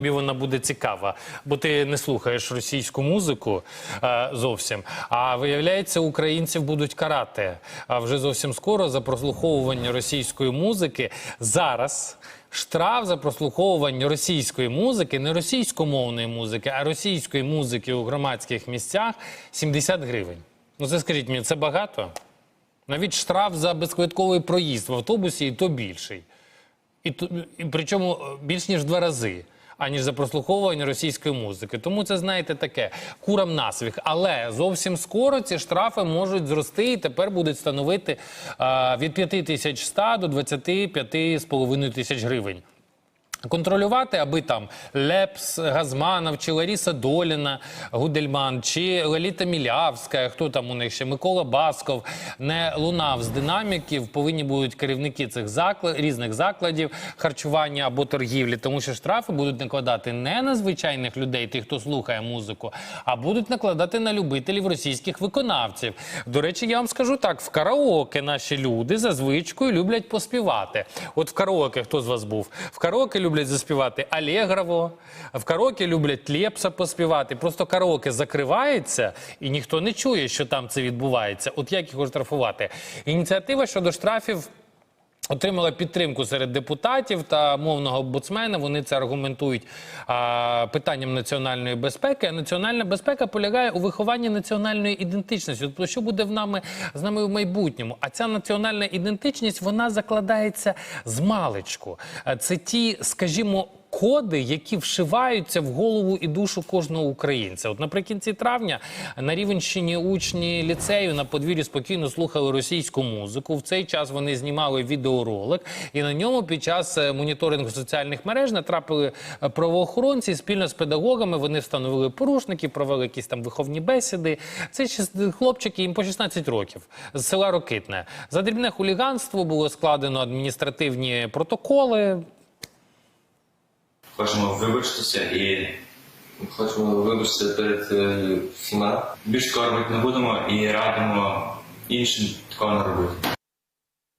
Тобі вона буде цікава, бо ти не слухаєш російську музику е, зовсім. А виявляється, українців будуть карати. А вже зовсім скоро за прослуховування російської музики зараз. Штраф за прослуховування російської музики, не російськомовної музики, а російської музики у громадських місцях 70 гривень. Ну це скажіть мені, це багато? Навіть штраф за безквитковий проїзд в автобусі і то більший. І, і причому е, більш ніж два рази, аніж за прослуховування російської музики. Тому це, знаєте, таке курам насвіх. Але зовсім скоро ці штрафи можуть зрости і тепер будуть становити е, від 5100 до 25,5 тисяч гривень. Контролювати, аби там Лепс, Газманов, чи Ларіса Доліна, Гудельман, чи Леліта Мілявська, хто там у них ще Микола Басков не лунав з динаміків. Повинні будуть керівники цих заклад, різних закладів харчування або торгівлі, тому що штрафи будуть накладати не на звичайних людей, тих, хто слухає музику, а будуть накладати на любителів російських виконавців. До речі, я вам скажу так: в караоке наші люди за звичкою люблять поспівати. От в караоке хто з вас був? В караоке люблять заспівати Алегрово, в караоке люблять Лепса поспівати. Просто караоке закривається і ніхто не чує, що там це відбувається. От як його штрафувати? Ініціатива щодо штрафів. Отримала підтримку серед депутатів та мовного омбудсмена. Вони це аргументують а, питанням національної безпеки. А національна безпека полягає у вихованні національної ідентичності. Тобто, що буде в нами з нами в майбутньому? А ця національна ідентичність вона закладається з маличку. Це ті, скажімо. Коди, які вшиваються в голову і душу кожного українця. От наприкінці травня на Рівенщині учні ліцею на подвір'ї спокійно слухали російську музику. В цей час вони знімали відеоролик, і на ньому під час е, моніторингу соціальних мереж натрапили е, правоохоронці спільно з педагогами. Вони встановили порушників, провели якісь там виховні бесіди. Це хлопчики їм по 16 років з села Рокитне. За дрібне хуліганство було складено адміністративні протоколи. Хочемо вибачитися і Хочемо вибачитися перед е, всіма. більш скоро робити не будемо і радимо іншим такого не робити.